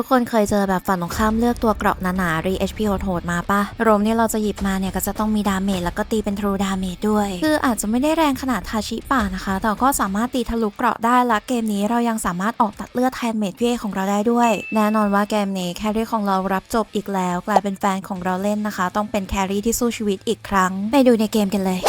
ทุกคนเคยเจอแบบฝั่งตรงข้ามเลือกตัวเกราะหนาๆรี HP โหดๆมาปะโรมเนี่ยเราจะหยิบมาเนี่ยก็จะต้องมีดาเมจแล้วก็ตีเป็น True Damage ด้วย คืออาจจะไม่ได้แรงขนาดทาชิป่านะคะ แต่ก็สามารถตีทะลุเกราะได้และเกมนี้เรายังสามารถออกตัดเลือดแทนเมจเย่ของเราได้ด้วย แน่นอนว่าเกมนี้แครี่ของเรารับจบอีกแล้ว กลายเป็นแฟนของเราเล่นนะคะ ต้องเป็นแครี่ที่สู้ชีวิตอีกครั้ง ไปดูในเกมกันเลย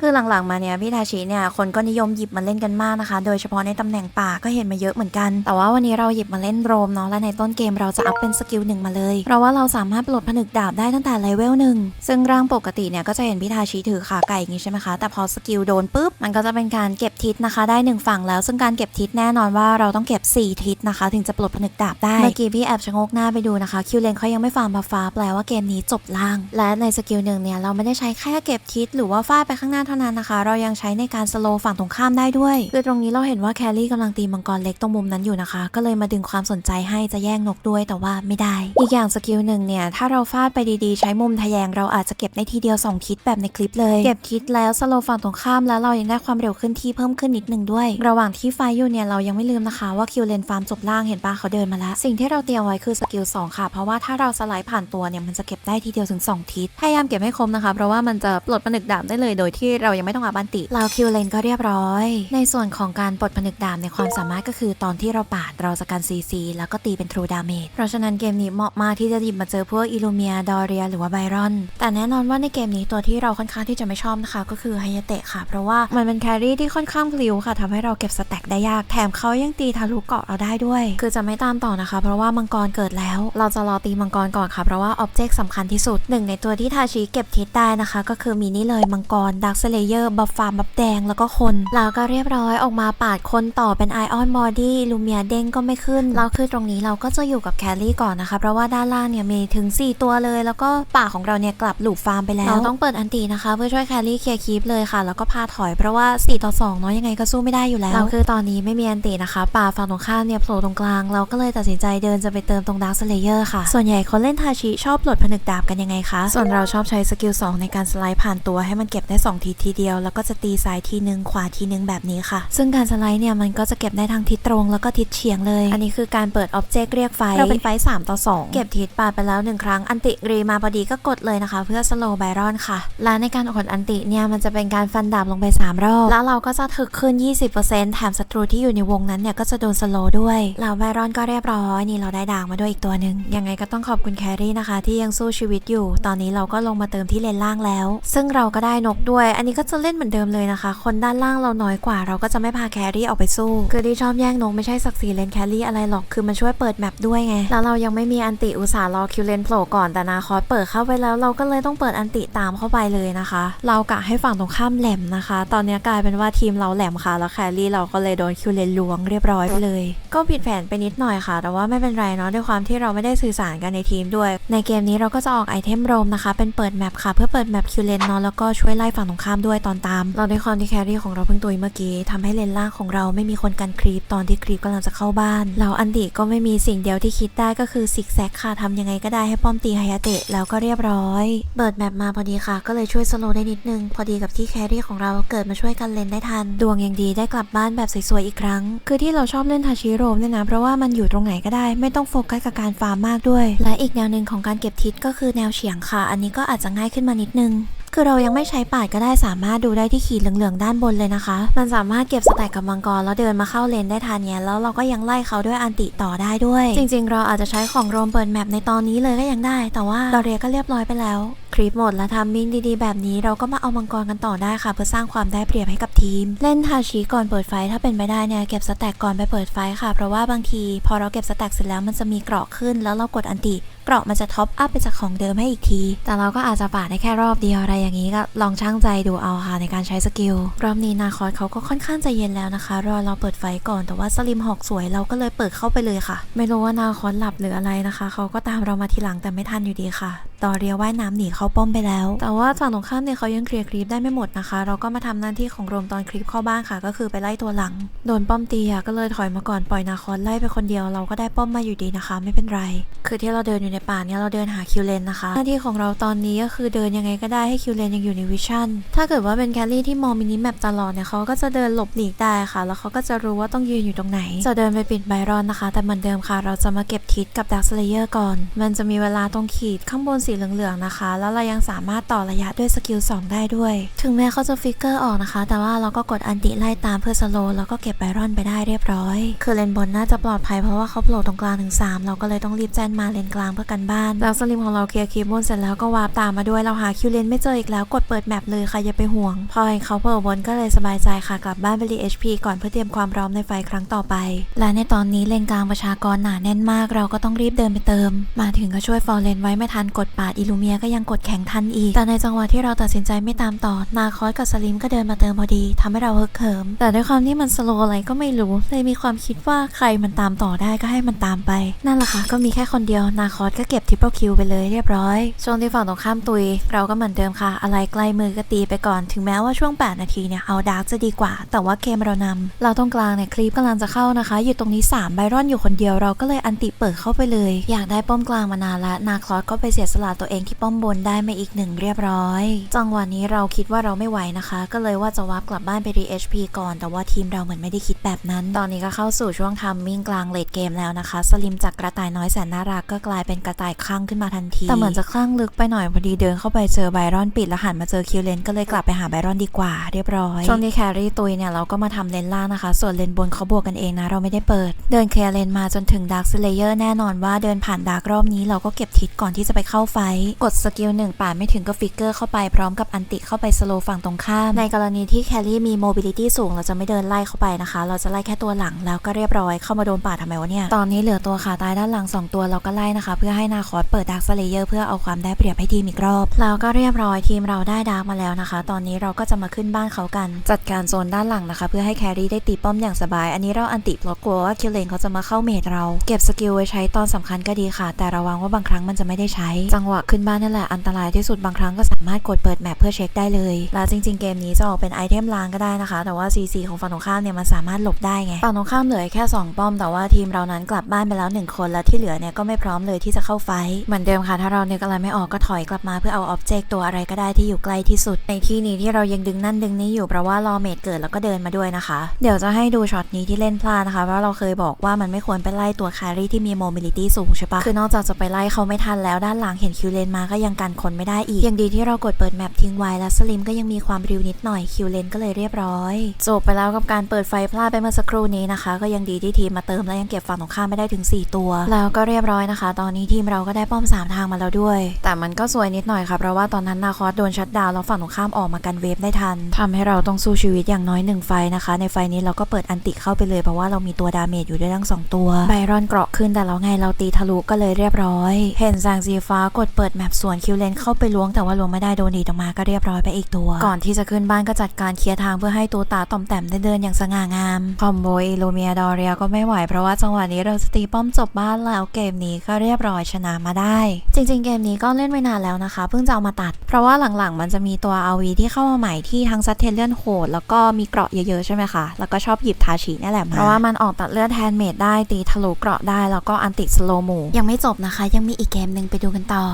คือหลังๆมาเนี่ยพี่ทาชิเนี่ยคนก็นิยมหยิบมาเล่นกันมากนะคะ โดยเฉพาะในตำแหน่งป่าก็เห็นมาเยอะเหมือนกัน แต่ว่าวันนี้เราหยิบมาเล่นโรมเนาะและในต้นเกมเราจะอัพเป็นสกิลหนึ่งมาเลย เพราะว่าเราสามารถปลดผนึกดาบได้ตั้งแต่เลเวลหนึ่งซึ่งร่างปกติเนี่ยก็จะเห็นพี่ทาชิถือขาไก่อย่างนี้ใช่ไหมคะ แต่พอสกิลโดนปุ๊บมันก็จะเป็นการเก็บทิศนะคะได้หนึ่งฝั่งแล้ว ซึ่งการเก็บทิศแน่นอนว่าเราต้องเก็บสี่ทิศนะคะ ถึงจะปลดผนึกดาบได้เมื่อกี้พี่แอบชะงกหน้าไปดูนะคะคิวเลนเขายังไม่ฟาร์มบัฟฟ้าแปลว่าเกมนี้จบล่าง และในสกิลหนึ่งเนี่ยเราไม่ได้ใช้แค่เก็บทิศหรือว่าฟาดไปข้างหน้าเท่านั้นนะคะ เรายังใช้ในการสโลว์ฝั่งตรงข้ามได้ด้วยคือตรงนี้เราเห็นว่าแคลรี่กำลังตีมังกรเล็กตรงมุมนั้นอยู่นะคะ ก็เลยมาดึงความสนใจให้จะแย่งนกด้วยแต่ว่าไม่ได้ อีกอย่างสกิลหนึ่งเนี่ย ถ้าเราฟาดไปดีๆ ใช้มุมทะแยงเราอาจจะเก็บในทีเดียวสองทิศแบบในคลิปเลย เก็บทิศแล้วสโลว์ฝั่งตรงข้ามแล้วเรายังได้ความเร็วขึ้นที่เพิ่มขึ้นนิดนึงด้วย ระหว่างที่ไฟอยู่เนี่ยเรายังไม่ลืมนะคะว่าคิวเลนฟาร์มจบล่างเห็นปะเขาเดินมาแล้วสิ่งที่เราเตรียมไว้คือสกิล2ค่ะ เพราะว่าถ้าเราสไลด์ผ่านตัวเนี่ยมันจะเก็บได้ทีเดียวถึง 2 ทิศพยายามเก็บให้คมนะคะเพราะว่ามันจะปลดผนึกดาบได้เลยโดยที่เรายังไม่ต้องอาบันติเราคิวเลนก็เรียบร้อย ในส่วนของการปลดผนึกดาบในความสามารถก็คือตอนที่เราปาดเราจะกันซีซีแล้วก็ตีเป็น True Damage เพราะฉะนั้นเกมนี้เหมาะมากที่จะหยิบมาเจอพวกอิลูเมียดอเรียหรือว่าไบรอน แต่แน่นอนว่าในเกมนี้ตัวที่เราค่อนข้างที่จะไม่ชอบนะคะ ก็คือไฮยาเตะค่ะ เพราะว่ามันเป็นแครี่ที่ค่อนข้างพลิ้วค่ะทำให้เราเก็บสแต็กได้ยาก แถมเขายังตีทะลุเกาะเราได้ด้วย คือจะไม่ตามต่อนะคะ เพราะว่ามังกรเกิดแล้ว เราจะรอตีมังกรก่อนค่ะเพราะว่าออบเจกต์สำคัญที่สุดหนึ่งในตัวที่ทาชิเก็บทิศได้นะคะ ก็คือมีนี่เลยมังกรดักเซเลเยอร์บัฟฟาร์มบัฟแดงแล้วก็คนแล้วก็เรียบร้อยออกมาปาดคนต่อเป็นไอออนบอดี้ลูเมียเด้งก็ไม่ขึ้นแล้วคือตรงนี้เราก็จะอยู่กับแคลรี่ก่อนนะคะ เพราะว่าด้านล่างเนี่ยมีถึง 4 ตัวเลย แล้วก็ป่าของเราเนี่ยกลับหลูปฟาร์มไปแล้ว เราต้องเปิดอันตีนะคะ เพื่อช่วยแคลรี่เคลียร์คีปเลยค่ะ แล้วก็พาถอยเพราะว่า 4 ต่อ2เนาะยังไงก็สู้ไม่ได้อยู่แล้วเราคือตอนนี้ไม่มีอันตีนะคะ ป่าฝั่งตรงข้ามเนี่ยโผล่ตรงกลาง เราก็เลยตัดสินใจเดินจะไปเติมตรงดาร์คเลเยอร์ค่ะ ส่วนใหญ่คนเล่นทาชิชอบปลดผนึกดาบกันยังไงคะส่วนเราชอบใช้สกิล2ในการสไลด์ผ่านตัวให้มันเก็บได้ 2 ทีทีเดียว แล้วก็จะตีซ้ายทีนึงขวาทีนึงแบบนี้ค่ะ ซึ่งการสไลด์เนี่ยมันก็จะเก็บได้ทั้งทิศตรงแล้วก็ทิศเฉียงเลย อันนี้คือการเปิดอ็อบเจกต์เรียกไฟเราเป็นไฟ3ต่อ 2 เก็บทิศปาดไปแล้วหนึ่งครั้งอันติรีมาพอดีก็กดเลยนะคะ เพื่อสโลว์ไบรอนค่ะ และในการกดอันติเนี่ยมันจะเป็นการฟันดาบลงไป 3 รอบ แล้วเราก็จะถึกขึ้น 20%แถมศัตรูที่อยู่ในวงนั้นเนี่ยก็จะโดนสโลว์ด้วยแล้วไบรอนก็เรียบร้อยนี่เราได้ด่างมาด้วยอีกตัวหนึ่งยังไงก็ต้องขอบคุณแครี่นะคะ ที่ยังสู้ชีวิตอยู่ ตอนนี้เราก็ลงมาเติมที่เลนล่างแล้ว ซึ่งเราก็ได้นกด้วยอันนี้ก็จะเล่นเหมือนเดิมเลยนะคะ คนด้านล่างเราน้อยกว่า เราก็จะไม่พาแครี่ออกไปสู้ คือที่ชอบแย่งนกไม่ใช่ศักดิ์ศรีเลนแครี่อะไรหรอก คือมันช่วยเปิดแมปด้วยไง แล้วเรายังไม่มีอันติอุตสาห์รอคิวเลนโผล่ก่อนแต่นาคอสเปิดเข้าไปแล้วเราก็เลยต้องเปิดอันติตามเข้าไปเลยนะคะ เรากะให้ฝั่งตรงข้ามแหลมนะคะ ตอนนี้กลายเป็นว่าทีมเราแหลมค่ะ แล้วแครี่เราก็เลยโดนคิวเลนล้วงเรียบร้อยไปเลย ก็ผิดแผนไปนิดหน่อยค่ะ แต่ว่าไม่เป็นไรเนาะด้วยความที่เราไม่ได้สื่อสารกันในทีมด้วย ในเกมนี้เราก็จะออกไอเทมโรมนะคะ เป็นเปิดแมปค่ะเพื่อเปิดแมปคิวเลนเนาะแล้วก็ช่วยไล่ฝั่งตรงข้ามด้วยตอนตาม เราด้วยความที่แครี่ของเราเพิ่งตุยเมื่อกี้ทำให้เลนล่างของเราไม่มีคนกันครีปตอนที่ครีปกำลังจะเข้าบ้านแล้วอันติก็ไม่มีสิ่งเดียวที่คิดได้ก็คือซิกแซกค่ะทำยังไงก็ได้ให้ป้อมตีไฮยาเตะแล้วก็เรียบร้อยเปิดแมปมาพอดีค่ะ ก็เลยช่วยสโลว์ได้นิดนึง พอดีกับที่แครี่ของเราเกิดมาช่วยกันเลนได้ทัน ดวงยังดีได้กลับบ้านแบบสวยๆอีกครั้ง คือที่เราชอบเล่นทาชิโรมเนี่ยนะ เพราะว่ามันอยู่ตรงไหนก็ได้ ไม่ต้องโฟกัสกับการฟาร์มมากด้วย และอีกแนวหนึ่งของการเก็บทิศก็คือแนวเฉียงค่ะ อันนี้ก็อาจจะง่ายขึ้นมานิดนึง คือเรายังไม่ใช้ปาดก็ได้สามารถดูได้ที่ขีดเหลืองๆด้านบนเลยนะคะ มันสามารถเก็บสแต็กกับมังกรแล้วเดินมาเข้าเลนได้ทันเนี่ยแล้วเราก็ยังไล่เขาด้วยอันติต่อได้ด้วย จริง ๆ เราอาจจะใช้ของโรมเปิดแมปในตอนนี้เลยก็ยังได้ แต่ว่าดอเรียก็เรียบร้อยไปแล้วคลิปหมดและทำมิ่งดีๆ แบบนี้เราก็มาเอามังกรกันต่อได้ค่ะ เพื่อสร้างความได้เปรียบให้กับทีม เล่นทาชิก่อนเปิดไฟถ้าเป็นไปได้เนี่ยเก็บสแต็กก่อนไปเปิดไฟค่ะ เพราะว่าบางที พอเราเก็บสแต็กเสร็จแล้วมันจะมีเกราะขึ้น แล้วเรากดอันติเกราะมันจะท็อปอัพไปจากของเดิมให้อีกที แต่เราก็อาจจะปาดได้แค่รอบเดียวอะไรอย่างนี้ก็ลองช่างใจดูเอาค่ะในการใช้สกิลรอบนี้นาคอสเขาก็ค่อนข้างใจเย็นแล้วนะคะ รอเราเปิดไฟก่อนแต่ว่าสลิมหอกสวยเราก็เลยเปิดเข้าไปเลยค่ะ ไม่รู้ว่านาคอสหลับหรืออะไรนะคะเขาก็ตามเรามาทีหลังแต่ไม่ทันอยู่ดีค่ะดอเรียว่ายน้ำหนีเข้าป้อมไปแล้ว แต่ว่าฝั่งตรงข้ามเนี่ยเขายังเคลียร์คลิปได้ไม่หมดนะคะ เราก็มาทำหน้าที่ของโรมตอนคลิปเข้าบ้านค่ะ ก็คือไปไล่ตัวหลัง โดนป้อมตีอะก็เลยถอยมาก่อนปล่อยนาคอนไล่ไปคนเดียวเราก็ได้ป้อมมาอยู่ดีนะคะ ไม่เป็นไร คือที่เราเดินอยู่ในป่าเนี่ยเราเดินหาคิวเลนนะคะ หน้าที่ของเราตอนนี้ก็คือเดินยังไงก็ได้ให้คิวเลนยังอยู่ในวิชั่นถ้าเกิดว่าเป็นแคลรี่ที่มองมินิแมปตลอดเนี่ยเขาก็จะเดินหลบหลีกได้ค่ะ แล้วเขาก็จะรู้ว่าต้องยืนอยู่ตรงไหน จะเดินไปปิดไบรอนนะคะ แต่เหมือนเดิมค่ะ เราจะมาเก็บทิศกับดักสเลเยอร์ก่อน มันจะมีเวลาตรงขีดข้างบนสีเหลืองๆนะคะแล้วเรายังสามารถต่อระยะด้วยสกิล2ได้ด้วย ถึงแม้เขาจะฟิกเกอร์ออกนะคะ แต่ว่าเราก็กดอันติไล่ตามเพื่อสโลแล้วก็เก็บไบรอนไปได้เรียบร้อย คือเลนบนน่าจะปลอดภัยเพราะว่าเขาโผล่ตรงกลางถึง3เราก็เลยต้องรีบแจ้นมาเลนกลางเพื่อกันบ้านแล้วสลิมของเราเคลียร์คลิปบนเสร็จแล้วก็วาร์ปตามมาด้วยเราหาคิวเลนไม่เจออีกแล้วกดเปิดแมปเลยค่ะอย่าไปห่วง พอเห็นเขาโผล่บนก็เลยสบายใจค่ะกลับบ้านไปรี HP ก่อนเพื่อเตรียมความพร้อมในไฟครั้งต่อไป และในตอนนี้เลนกลางประชากรหนาแน่นมาก เราก็ต้องรีบเดินไปเติม มาถึงก็ช่วยฟอร์เลนไว้ไม่ทันกดปาดอิลูเมียก็ยังกดแข็งทันอีก แต่ในจังหวะที่เราตัดสินใจไม่ตามต่อ นาคอสกับสลิมก็เดินมาเติมพอดีทำให้เราฮึกเหิม แต่ด้วยความที่มันสโลว์อะไรก็ไม่รู้ เลยมีความคิดว่าใครมันตามต่อได้ก็ให้มันตามไป นั่นแหละค่ะ ก็มีแค่คนเดียว นาคอสก็เก็บทิปเปิลคิวไปเลยเรียบร้อย ช่วงที่ฝั่งตรงข้ามตุย เราก็เหมือนเดิมค่ะ อะไรใกล้มือก็ตีไปก่อน ถึงแม้ว่าช่วง 8 นาทีเนี่ย เอาดาร์กจะดีกว่า แต่ว่าเกมเรานำเราตรงกลางเนี่ยคลิปกำลังจะเข้านะคะ อยู่ตรงนี้3ไบรอนอยู่คนเดียว เราก็เลยอันติเปิดเข้าไปเลย อยากได้ป้อมกลางมานานล้วนาคอสก็ไปเสียสละตัวเองที่ป้อมบนได้มาอีกหนึ่งเรียบร้อย จังหวะนี้เราคิดว่าเราไม่ไหวนะคะ ก็เลยว่าจะวาร์ปกลับบ้านไปรี HP ก่อน แต่ว่าทีมเราเหมือนไม่ได้คิดแบบนั้น ตอนนี้ก็เข้าสู่ช่วงทัมมิ่งกลางเลดเกมแล้วนะคะ สลิมจากกระต่ายน้อยแสนน่ารักก็กลายเป็นกระต่ายคลั่งขึ้นมาทันที แต่เหมือนจะคลั่งลึกไปหน่อยพอดีเดินเข้าไปเจอไบรอนปิดแล้วหันมาเจอคิวเลนก็เลยกลับไปหาไบรอนดีกว่า เรียบร้อย ช่วงที่แครี่ตุยเนี่ยเราก็มาทำเลนล่างนะคะ ส่วนเลนบนเขาบวกกันเองนะเราไม่ได้เปิด เดินเคลียร์เลนมาจนถึงดาร์คสเลเยอร์แน่นอนว่าเดินผ่านดาร์กรอบนี้เราก็เก็บทิศก่อนที่จะไปเข้าไฟท์กดสกิลหนึ่งป่าดไม่ถึงก็ฟิกเกอร์เข้าไปพร้อมกับอันติเข้าไปสโลว์ฝั่งตรงข้าม ในกรณีที่แครี่มีโมบิลิตี้สูง เราจะไม่เดินไล่เข้าไปนะคะ เราจะไล่แค่ตัวหลังแล้วก็เรียบร้อยเข้ามาโดนป่าดทำไมวะเนี่ย ตอนนี้เหลือตัวขาตายด้านหลังสองตัวเราก็ไล่นะคะ เพื่อให้นาคอสเปิดดาร์คสเลเยอร์เพื่อเอาความได้เปรียบให้ทีมอีกรอบแล้วก็เรียบร้อยทีมเราได้ดาร์กมาแล้วนะคะ ตอนนี้เราก็จะมาขึ้นบ้านเขากัน จัดการโซนด้านหลังนะคะ เพื่อให้แครี่ได้ตีป้อมอย่างสบาย อันนี้เราอันติเพราะกลัวว่าคิวเลนเขาจะมาเข้าเมจเรา เก็บสกิลไว้ใช้ตอนสำคัญก็ดีค่ะ แต่ระวังว่าบางครั้งมันจะไม่ได้ใช้ จังหวะขึ้นบ้านนั่นแหละอันตรายที่สุดบางครั้งก็สามารถกด ปิดแมปเพื่อเช็คได้เลย แล้วจริง ๆ เกมนี้จะออกเป็นไอเทมล้างก็ได้นะคะ แต่ว่า CC ของฝั่งตรงข้ามเนี่ยมันสามารถหลบได้ไง ฝั่งตรงข้ามเหลือแค่ 2 ป้อม แต่ว่าทีมเรานั้นกลับบ้านไปแล้ว 1 คน และที่เหลือเนี่ยก็ไม่พร้อมเลยที่จะเข้าไฟท์เหมือนเดิมค่ะ ถ้าเราเนึกอะไรไม่ออกก็ถอยกลับมาเพื่อเอาออบเจกต์ตัวอะไรก็ได้ที่อยู่ใกล้ที่สุด ในที่นี้ที่เรายังดึงนั่นดึงนี้อยู่เพราะว่ารอเมดเกิดแล้วก็เดินมาด้วยนะคะ เดี๋ยวจะให้ดูช็อตนี้ที่เล่นพลาดนะคะ เพราะเราเคยบอกว่ามันไม่ควรไปไล่ตัวแครี่ที่มีโมบิลิตี้สูงใช่ปะคือนอกจากจะไปไล่เขาไม่ทันแล้วด้านหลังเห็นคิวเลนมาก็ยังกันคนไม่ได้อีกยังดีที่เรากดเปิดแมปทิ้งไว้และสลิมก็ยังมีความริวนิดหน่อยคิวเลนก็เลยเรียบร้อย จบไปแล้วกับการเปิดไฟพลาดไปเมื่อสักครู่นี้นะคะ ก็ยังดีที่ทีมมาเติมและยังเก็บฝั่งตรงข้ามไม่ได้ถึง 4 ตัว แล้วก็เรียบร้อยนะคะ ตอนนี้ทีมเราก็ได้ป้อม 3 ทางมาแล้วด้วย แต่มันก็สวยนิดหน่อยค่ะเพราะว่าตอนนั้นนาคอสโดนชัดดาวแล้วฝั่งตรงข้ามออกมากันเวฟได้ทันทำให้เราต้องสู้ชีวิตอย่างน้อยหนึ่งไฟนะคะ ในไฟนี้เราก็เปิดอันติเข้าไปเลยเพราะว่าเรามีตัวดาเมจอยู่ด้วยทั้งสองตัวไบรอนเกราะขึ้นแต่แล้วไงเราตีทะลุก็เลยเรียบร้อย เห็นแสงสีฟ้ากดเปิดแมปสวนคิวเลนเข้าไปล้วงแต่ว่าล้วงไม่ได้โดนดีออกมาก็เรียบร้อยไปอีกตัว ก่อนที่จะขึ้นบ้านก็จัดการเคลียร์ทางเพื่อให้ตัวตาต่อมแต้มได้เดินอย่างสง่างามคอมโบอิลูเมียดอเรียก็ไม่ไหวเพราะว่าจังหวะนี้เราสตีป้อมจบบ้านแล้วเกมนี้ก็เรียบร้อยชนะมาได้ จริง ๆ เกมนี้ก็เล่นไว้นานแล้วนะคะ เพิ่งจะเอามาตัด เพราะว่าหลังๆ มันจะมีตัวอาวีที่เข้ามาใหม่ที่ทั้งซัตเทเลียนโหดแล้วก็มีเกราะเยอะๆใช่ไหมคะแล้วก็ชอบหยิบทาชินี่แหละมาเพราะว่ามันออกตัดเลือดแทนเมดได้ตีทะลุเกราะได้แล้วก็อันติสโลมูยังไม่จบนะคะ ยังมีอีกเกมหนึ่งไปดูกันต่อ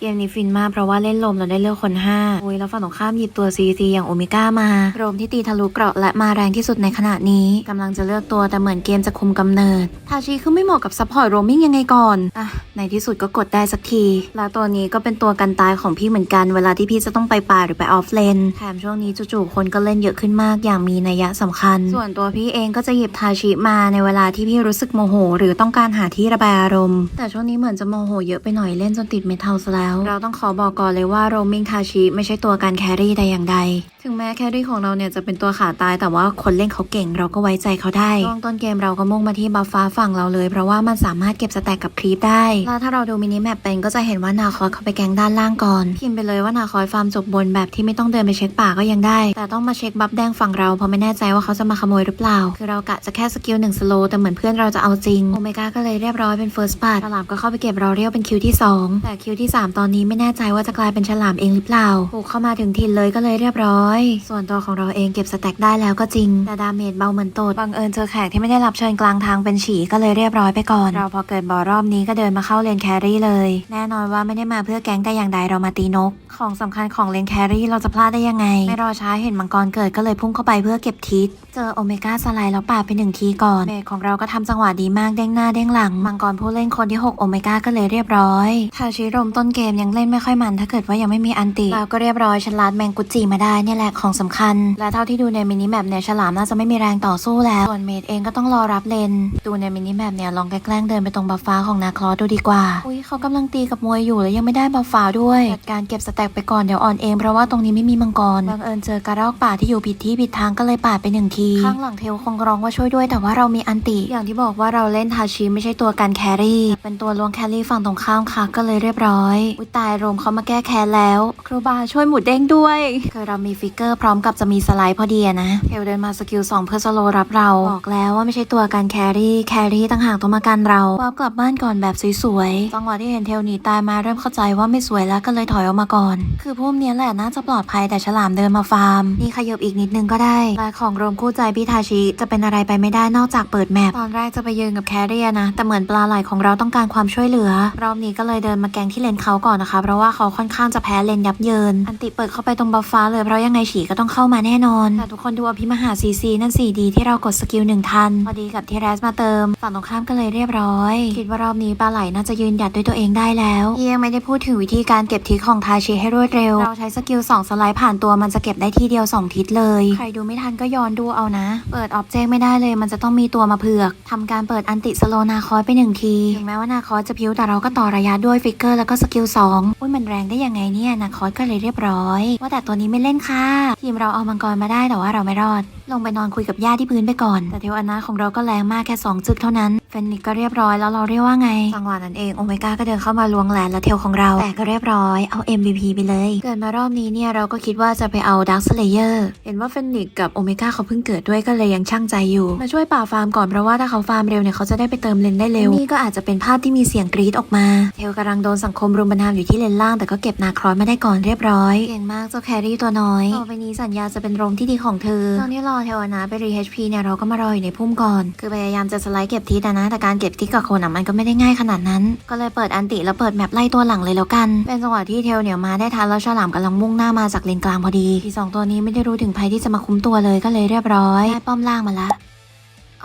เกมนี้ฟินมากเพราะว่าเล่นลมเราได้เลือกคน5โอ้ยแล้วฝั่งตรงข้ามหยิบตัว CC อย่างโอเมก้ามาโรมที่ตีทะลุเกราะและมาแรงที่สุดในขณะนี้กำลังจะเลือกตัวแต่เหมือนเกมจะคุมกำเนิด ทาชิคือไม่เหมาะกับซัพพอร์ตโรมิ่งยังไงก่อนอะในที่สุดก็กดได้สักที แล้วตัวนี้ก็เป็นตัวกันตายของพี่เหมือนกัน เวลาที่พี่จะต้องไปป่าหรือไปออฟเลนแถมช่วงนี้จู่ๆคนก็เล่นเยอะขึ้นมากอย่างมีนัยสำคัญ ส่วนตัวพี่เองก็จะหยิบทาชิมาในเวลาที่พี่รู้สึกโมโห หรือต้องการหาที่ระบายอารมณ์ แต่ช่วงนี้เหมือนจะโมโหเยอะไปหน่อยเล่นจนติดเมทัลซะแล้ว เราต้องขอบอกก่อนเลยว่าโรมิงทาชิไม่ใช่ตัวการแครี่แต่อย่างใด ถึงแม้แครี่ของเราเนี่ยจะเป็นตัวขาตายแต่ว่าคนเล่นเขาเก่งเราก็ไว้ใจเขาได้ช่วงต้นเกมเราก็มุ่งมาที่บัฟฟ้าฝั่งเราเลย เพราะว่ามันสามารถเก็บสแต็กกับครีปได้ แล้วถ้าเราดูมินิแมปเป็นก็จะเห็นว่านาคอยเข้าไปแกงด้านล่างก่อนพิมพ์ไปเลยว่านาคอยฟาร์มจบบนแบบที่ไม่ต้องเดินไปเช็คป่าก็ยังได้ แต่ต้องมาเช็คบัฟแดงฝั่งเราเพราะไม่แน่ใจว่าเขาจะมาขโมยหรือเปล่า คือเรากะจะแค่สกิลหนึ่งสโลแต่เหมือนเพื่อนเราจะเอาจริงโอเมก้าก็เลยเรียบร้อยเป็นเฟิร์สปาดฉลามก็เข้าไปเก็บเราเรียวเป็นคิวที่สองแต่คิวที่สามตอนนี้ไม่แน่ใจว่าจะกลายเป็นฉลามเองหรือเปล่าปลูกเข้ามาถึงถิ่นเลยก็เลยเรียบร้อย ส่วนตัวของเราเองเก็บสแต็กได้แล้วก็จริง แต่ดาเมจเบาเหมือนตดบังเอิญเจอแขกที่ไม่ได้รับเชิญกลางทางเป็นฉีก็เลยเรียบร้อยไปก่อน เราพอเกิดบ่อรอบนี้ก็เดินมาเข้าเลนแครี่เลย แน่นอนว่าไม่ได้มาเพื่อแก๊งแต่อย่างใดเรามาตีนก ของสำคัญของเลนแครี่เราจะพลาดได้ยังไง ไม่รอช้าเห็นมังกรเกิดก็เลยพุ่งเข้าไปเพื่อเก็บทิศเจอโอเมก้าสไลด์แล้วปาดไปหนึ่งทีก่อนเบสของเราก็ทำจังหวะดีมากเด้งหน้าเด้งหลัง มังกรผู้เล่นคนที่ 6 โอเมก้าก็เลยเรียบร้อยทาชิรมต้นเกมยังเล่นไม่ค่อยมัน ถ้าเกิดว่ายังไม่มีอันติเราก็เรียบร้อยฉลาดแมงกุจิมาได้เนี่ยแหละของสำคัญ และเท่าที่ดูในมินิแมปเนี่ยฉลามน่าจะไม่มีแรงต่อสู้แล้วส่วนเมดเองก็ต้องรอรับเลนดูในมินิแมปเนี่ยลองแกล้งเดินไปตรงบัฟฟ้าของนาคลอสดูดีกว่าอุ้ยเขากำลังตีกับมวยอยู่แล้วยังไม่ได้บัฟฟ้าด้วยจัดการเก็บสแต็กไปก่อนเดี๋ยวอ่อนเองเพราะว่าตรงนี้ไม่มีมังกรบังเอิญเจอกระรอกป่าที่อยู่ผิดที่ผิดทางก็เลยปาดไปหนึ่งทีข้างหลังเทลคงร้องว่าช่วยด้วยแต่ว่าเรามีอันติ อย่างที่บอกว่าเราเล่นทาชิไม่ใช่ตัวการแครี่ เป็นตัวลวงแครี่ฝั่งตรงข้ามค่ะก็เลยเรียบร้อยอุ้ยตายโรมเขามาแก้แค้นแล้ว ครูบาช่วยหมุดเด้งด้วยคือเรามีฟิกเกอร์พร้อมกับจะมีสไลด์พอดีนะเทลเดินมาสกิล2เพื่อสโลว์รับเรา บอกแล้วว่าไม่ใช่ตัวการแครี่แครี่ต่างหากต้องมากันเราวาร์ปกลับบ้านก่อนแบบสวยๆจังหวะที่เห็นเทลหนีตายมาเริ่มเข้าใจว่าไม่สวยแล้วก็เลยถอยออกมาก่อน คือพวกเนี้ยแหละน่าจะปลอดภัยแต่ฉลามเดินมาฟาร์มนี่ขยบอีกนิดนึงก็ได้ลายของโรมคู่ใจพี่ทาชิจะเป็นอะไรไปไม่ได้นอกจากเปิดแมปตอนแรกจะไปยืนกับแครี่นะแต่เหมือนปลาไหลของเราต้องการความช่วยเหลือรอบนี้ก็เลยเดินมาแกงที่เลนเขาก่อนนะคะ เพราะว่าเขาค่อนข้างจะแพ้เลนยับเยิน อันติเปิดเข้าไปตรงบัฟฟ้าเลยเพราะยังไงฉีก็ต้องเข้ามาแน่นอน แต่ทุกคนดูอภิมหาซีซีนั่นสี่ดีที่เรากดสกิลหนึ่งทัน พอดีกับทีแรสมาเติม ฝั่งตรงข้ามก็เลยเรียบร้อย คิดว่ารอบนี้ปลาไหลน่าจะยืนหยัดด้วยตัวเองได้แล้วยังไม่ได้พูดถึงวิธีการเก็บทิศของทาชิให้รวดเร็ว เราใช้สกิล2สไลด์ผ่านตัวมันจะเก็บได้ทีเดียว2ทิศเลย ใครดูไม่ทันก็ย้อนดูเอานะ เปิดออบเจกต์ไม่ได้เลย มันจะต้องมีตัวมาเผือกทำการเปิดอันติสโลนาคอสไปหนึ่งที ถึงแม้ว่านาคอสจะพิ้วแต่เราก็ต่อระยะด้วยฟิกเกอร์แล้วก็สกิล2อุ้ยมันแรงได้ยังไงเนี่ยนาคอสก็เลยเรียบร้อย ว่าแต่ตัวนี้ไม่เล่นค่ะ ทีมเราเอามังกรมาได้แต่ว่าเราไม่รอดลงไปนอนคุยกับย่าที่พื้นไปก่อน แต่เทวอนาของเราก็แรงมากแค่สองจึกเท่านั้นเฟนนิกก็เรียบร้อยแล้วเราเรียกว่าไงจังหวะนั้นเองโอเมก้าก็เดินเข้ามาลวงแหลนและเทลของเรา แต่ก็เรียบร้อยเอา MVP ไปเลย เกิดมารอบนี้เนี่ยเราก็คิดว่าจะไปเอาดักสเลเยอร์เห็นว่าเฟนนิกกับโอเมก้าเขาเพิ่งเกิดด้วยก็เลยยังช่างใจอยู่ มาช่วยป่าฟาร์มก่อนเพราะว่าถ้าเขาฟาร์มเร็วเนี่ยเขาจะได้ไปเติมเลนได้เร็วนี่ก็อาจจะเป็นภาพที่มีเสียงกรี๊ดออกมา เทลกำลังโดนสังคมรุมประนามอยู่ที่เลนล่าง แต่ก็เก็บนาครอยมาได้ก่อนเรียบร้อยเก่งมากเจ้าแครี่ตัวน้อยต่อไปนี้สัญญาจะเป็นโรมที่ดีของเธอตอนนี้รอเทวนาไปรี HP เนี่ยเราก็มารออยู่ในพุ่มก่อน คือพยายามจะสไลด์เก็บทิศนะแต่การเก็บทิศกับคนอะมันก็ไม่ได้ง่ายขนาดนั้น ก็เลยเปิดอันติแล้วเปิดแมปไล่ตัวหลังเลยแล้วกัน เป็นจังหวะที่เทลเหนียวมาได้ทันแล้วฉลามกำลังมุ่งหน้ามาจากเลนกลางพอดีที่สองตัวนี้ไม่ได้รู้ถึงภัยที่จะมาคุ้มตัวเลยก็เลยเรียบร้อยได้ป้อมล่างมาละ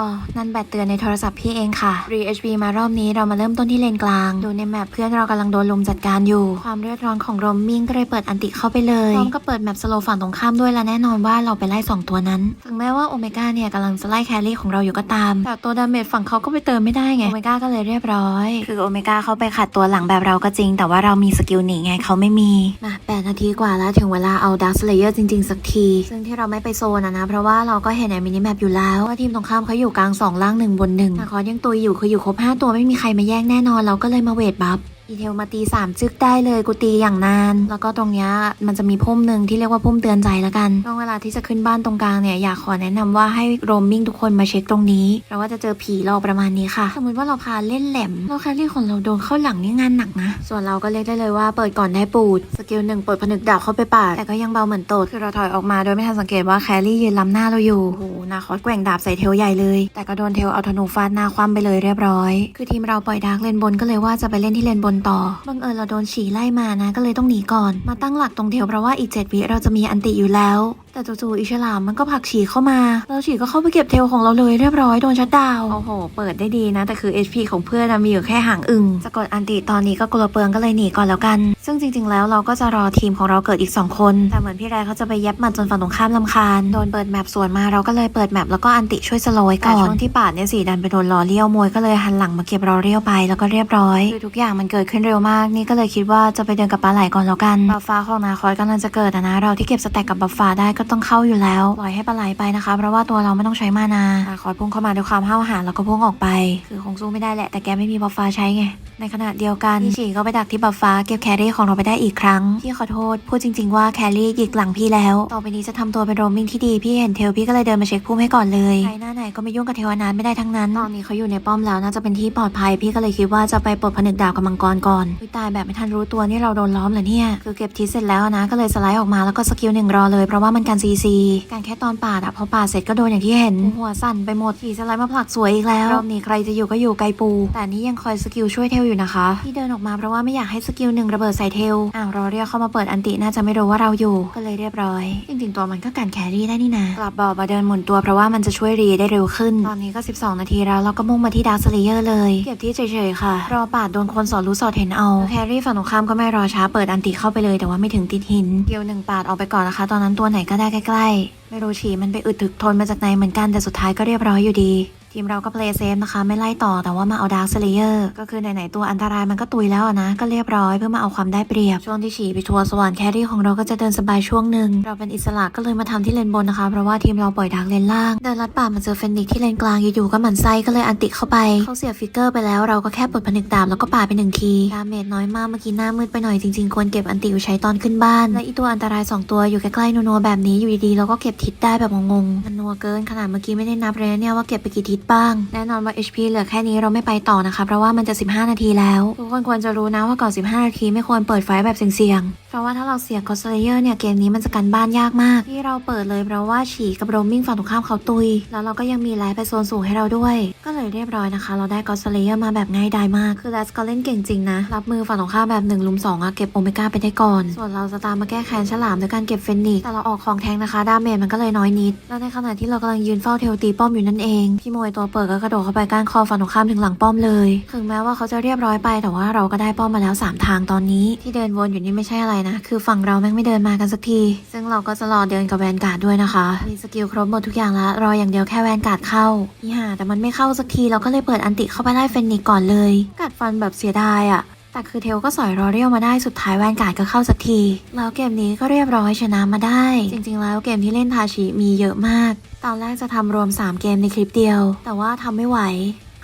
อ๋อ นั่นแบตเตือนในโทรศัพท์พี่เองค่ะ Re HP มารอบนี้เรามาเริ่มต้นที่เลนกลาง ดูในแมปเพื่อนเรากำลังโดนลุมจัดการอยู่ ความเลือดร้อนของรมมิ่งก็เลยเปิดอันติเข้าไปเลย พร้อมกับเปิดแมปสโลฝั่งตรงข้ามด้วยและแน่นอนว่าเราไปไล่ 2 ตัวนั้น ถึงแม้ว่าโอเมก้าเนี่ยกำลังจะไล่แครี่ของเราอยู่ก็ตาม แต่ตัวดาเมจฝั่งเขาก็ไปเติมไม่ได้ไง โอเมก้าก็เลยเรียบร้อย คือโอเมก้าเขาไปขัดตัวหลังแบบเราก็จริง แต่ว่าเรามีสกิลหนีไงเขาไม่มี มาแปดนาทีกว่าแล้วถึงเวลาเอาดักสเลเยอร์จริง ๆ สักที ซึ่งที่เราไม่ไปโซนอะนะเพราะว่าเราก็เห็นในมินิแมปอยู่แล้วว่าทีมตรงข้ามเขาอยู่กลางสองล่างหนึ่งบนหนึ่งนาคอสยังตุยอยู่คืออยู่ครบ 5 ตัวไม่มีใครมาแย่งแน่นอน เราก็เลยมาเวทบัฟ อีเทลมาตี3จึกได้เลยกูตีอย่างนาน แล้วก็ตรงเนี้ยมันจะมีพุ่มหนึ่งที่เรียกว่าพุ่มเตือนใจแล้วกันช่วงเวลาที่จะขึ้นบ้านตรงกลางเนี่ยอยากขอแนะนำว่าให้โรมมิ่งทุกคนมาเช็คตรงนี้เพราะว่าจะเจอผีหลอประมาณนี้ค่ะ สมมติว่าเราพาเล่นแหลมเราแครี่ของเราโดนเข้าหลังนี่งานหนักนะ ส่วนเราก็เรียกได้เลยว่าเปิดก่อนได้ปูดสกิลหนึ่งเปิดผนึกดาบเข้าไปปาดแต่ก็ยังเบาเหมือนโตดคือเราถอยออกมาโดยไม่ทันสังเกตว่าแครี่ยืนล้ำหน้าเราอยู่โอ้โหนาคอสแกว่งดาบใส่เทลใหญ่เลย แต่ก็โดนเทลเอาธนูฟาดหน้าคว่ำไปเลยเรียบร้อย คือทีมเราปล่อยดาร์กเลนบนก็เลยว่าจะไปเล่นที่เลนบนต่อ บังเอิญเราโดนฉีไล่มานะ ก็เลยต้องหนีก่อน มาตั้งหลักตรงเทวเพราะว่าอีกเจ็ดวิเราจะมีอันติอยู่แล้วแต่จู่ๆอีฉลามมันก็ผลักฉีเข้ามาแล้วฉีก็เข้าไปเก็บเทลของเราเลยเรียบร้อยโดนชัดดาวน์โอ้โห เปิดได้ดีนะ แต่คือ HP ของเพื่อนนะมีอยู่แค่ห่างอึงจะกดอันติตอนนี้ก็กลัวเปลืองก็เลยหนีก่อนแล้วกัน ซึ่งจริง ๆ แล้วเราก็จะรอทีมของเราเกิดอีก 2 คน แต่เหมือนพี่แรเขาจะไปเย็บหมัดจนฝั่งตรงข้ามลำคาญโดนเปิดแมปสวนมาเราก็เลยเปิดแมปแล้วก็อันติช่วยสโลว์ไว้ก่อนช่วงที่ปาดเนี่ยสีดันไปโดนล้อเลี้ยวมวยก็เลยหันหลังมาเก็บล้อเลี้ยวไปแล้วก็เรียบร้อยคือทุกอย่างมันเกิดขึ้นเร็วมากนี่ก็เลยคิดว่าจะไปเดินกับปลาไหลก่อนแล้วกันบัฟฟ้าของนาคอยกำลังจะเกิดอะนะเราที่เก็บสแต็กกับบัฟฟ้าได้ก็ต้องเข้าอยู่แล้วปล่อยให้ปลาไหลไปนะคะ เพราะว่าตัวเราไม่ต้องใช้มานาคอยพุ่งเข้ามาด้วยความห้าวหาญแล้วก็พุ่งออกไป คือคงสู้ไม่ได้แหละแต่แกไม่มีบัฟฟ้าใช้ไงในขณะเดียวกันพี่ฉีก็ไปดักที่บัฟฟ้าเก็บแครี่ของเราไปได้อีกครั้งพี่ขอโทษพูดจริง ๆ ว่าแครี่หยิกหลังพี่แล้ว ต่อไปนี้จะทำตัวเป็นโรมมิ่งที่ดีพี่เห็นเทลพี่ก็เลยเดินมาเช็คพุ่มให้ก่อนเลยใครหน้าไหนก็ไม่ยุ่งกับเทวนาถไม่ได้ทั้งนั้นตอนนี้เขาอยู่ในป้อมแล้วน่าจะเป็นที่ปลอดภัยพี่ก็เลยคิดว่าจะไปปลดผนึกดาบกับมังกรก่อนตายแบบไม่ทันรู้ตัวนี่เราโดนล้อมเหรอเนี่ยคือเก็บทิศเสร็จแล้วนะก็เลยสไลด์ออกมาแล้วก็สกิลหนึ่งรอเลยเพราะว่ามันการซีซีการแค่ตอนปาดอะพอปาดเสร็จก็โดนอย่างที่เห็น หัวสั่นไปหมดขี่สไลด์มาผลักสวยอีกแล้วรอบนี้ใครจะอยู่ก็อยู่ไกลปู แต่นี่ยังคอยสกิลช่วยเทลอยู่นะคะ ที่เดินออกมาเพราะว่าไม่อยากให้สกิลหนึ่งระเบิดใส่เทลอ้าวรอเรียกเข้ามาเปิดอันติน่าจะไม่รู้ว่าเราอยู่ก็เลยเรียบร้อย จริงๆตัวมันก็การแครี่ได้นี่นะกลับบอกมาเดินหมุนตัวเพราะว่ามันจะช่วยรีได้เร็วขึ้น ตอนนี้ก็ 12 นาทีแล้วเราก็มุ่งมาที่ดาร์คเลเยอร์เลยเก็บที่เฉยๆค่ะรอปาดโดนคนสอนรู้สอดเห็นเอาแครี่ฝั่งตรงข้ามก็ไม่รอช้าเปิดอันติเข้าไปเลยแต่ว่าไม่ถึงติดหินเกียวหนึ่งปาดออกไปก่อนนะคะ ตอนนั้นตัวไหนก็ได้ใกล้ๆ ไม่รู้ฉี่มันไปอึดถึกทนมาจากไหนเหมือนกันแต่สุดท้ายก็เรียบร้อยอยู่ดี ทีมเราก็เพลย์เซฟนะคะ ไม่ไล่ต่อแต่ว่ามาเอาดาร์คเซเลเยอร์ก็คือไหนๆตัวอันตรายมันก็ตุยแล้วนะ ก็เรียบร้อยเพื่อมาเอาความได้เปรียบ ช่วงที่ฉีไปทัวร์สวรรค์แครี่ของเราก็จะเดินสบายช่วงหนึ่งเราเป็นอิสระก็เลยมาทำที่เลนบนนะคะ เพราะว่าทีมเราปล่อยดาร์กเลนล่างเดินลัดป่ามาเจอเฟนิกที่เลนกลางอยู่ๆก็หมันไส้ก็เลยอันติเข้าไปเขาเสียฟิกเกอร์ไปแล้วเราก็แค่ปลดผนึกดาบแล้วก็ป่าไปหนึ่งทีดาเมจน้อยมากเมื่อกี้หน้ามืดไปหน่อยจริงๆควรเก็บอันติไว้ใช้ตอนขึ้นบ้านและอีตัวอันตรายสองตัวอยู่ใกล้ๆนัวๆแบบนี้อยู่ดีๆเราก็เก็บทิศได้แบบงงๆมันนัวเกินขนาดเมื่อกี้ไม่ได้นับเลยเนี่ยว่าเก็บไปกี่ทิศบ้าง แน่นอนว่า HP เหลือแค่นี้เราไม่ไปต่อนะคะ เพราะว่ามันจะ 15 นาทีแล้ว ทุกคนควรจะรู้นะว่าก่อน 15 นาทีไม่ควรเปิดไฟแบบเสี่ยงๆเพราะว่าถ้าเราเสี่ยงคอสเลเยอร์เนี่ย เกมนี้มันจะกันบ้านยากมาก ที่เราเปิดเลยเพราะว่าฉีกับโรมมิ่งฝั่งตรงข้ามเขาตุย แล้วเราก็ยังมีไลฟ์ไปโซนสูงให้เราด้วย ก็เลยเรียบร้อยนะคะ เราได้คอสเลเยอร์มาแบบง่ายดายมาก คือแลสก็เล่นเก่งจริงนะ รับมือฝั่งตรงข้ามแบบ1ลุม2อะเก็บโอเมก้าไปได้ก่อน ส่วนเราจะตามมาแก้แค้นฉลามด้วยการเก็บเฟนนิกแต่เราออกของแทงนะคะดาเมจมันก็เลยน้อยนิด แล้วในขณะที่เรากำลังยืนเฝ้าเทลตีป้อมอยู่นั่นเองพี่มวยตัวเปิดก็กระโดดเข้าไปก้านคอฝั่งตรงข้ามถึงหลังป้อมเลย ถึงแม้ว่าเขาจะเรียบร้อยไปแต่ว่าเราก็ได้ป้อมมาแล้ว 3 ทางตอนนี้ที่เดินวนอยู่นี่ไม่ใช่อะไรนะ คือฝั่งเราแม่งไม่เดินมากันสักที ซึ่งเราก็จะรอเดินกับแวนการ์ดด้วยนะคะ มีสกิลครบหมดทุกอย่างแล้ว รออย่างเดียวแค่แวนการ์ดเข้านี่ห่าแต่มันไม่เข้าสักทีเราก็เลยเปิดอันติเข้าไปไล่เฟนนิกก่อนเลย กัดฟันแบบเสียดายอะแต่คือเทลก็สอยรอเรียวมาได้สุดท้ายแวนการ์ดก็เข้าสักที แล้วเกมนี้ก็เรียบร้อยชนะมาได้ จริงๆ แล้วเกมที่เล่นทาชิมีเยอะมาก ตอนแรกจะทำรวม 3 เกมในคลิปเดียว แต่ว่าทำไม่ไหว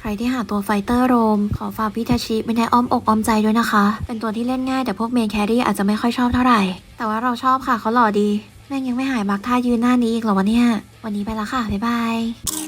รที่หาตัวไฟเตอร์โรม ขอฝากพี่ทาชิเป็นในอ้อมอกอ้อมใจด้วยนะคะ เป็นตัวที่เล่นง่ายแต่พวกเมนแครี่อาจจะไม่ค่อยชอบเท่าไหร่ แต่ว่าเราชอบค่ะเขาหล่อดี แม่งยังไม่หายบักท่ายืนหน้านี้อีกเหรอวะเนี่ย วันนี้ไปละค่ะ บ๊ายบาย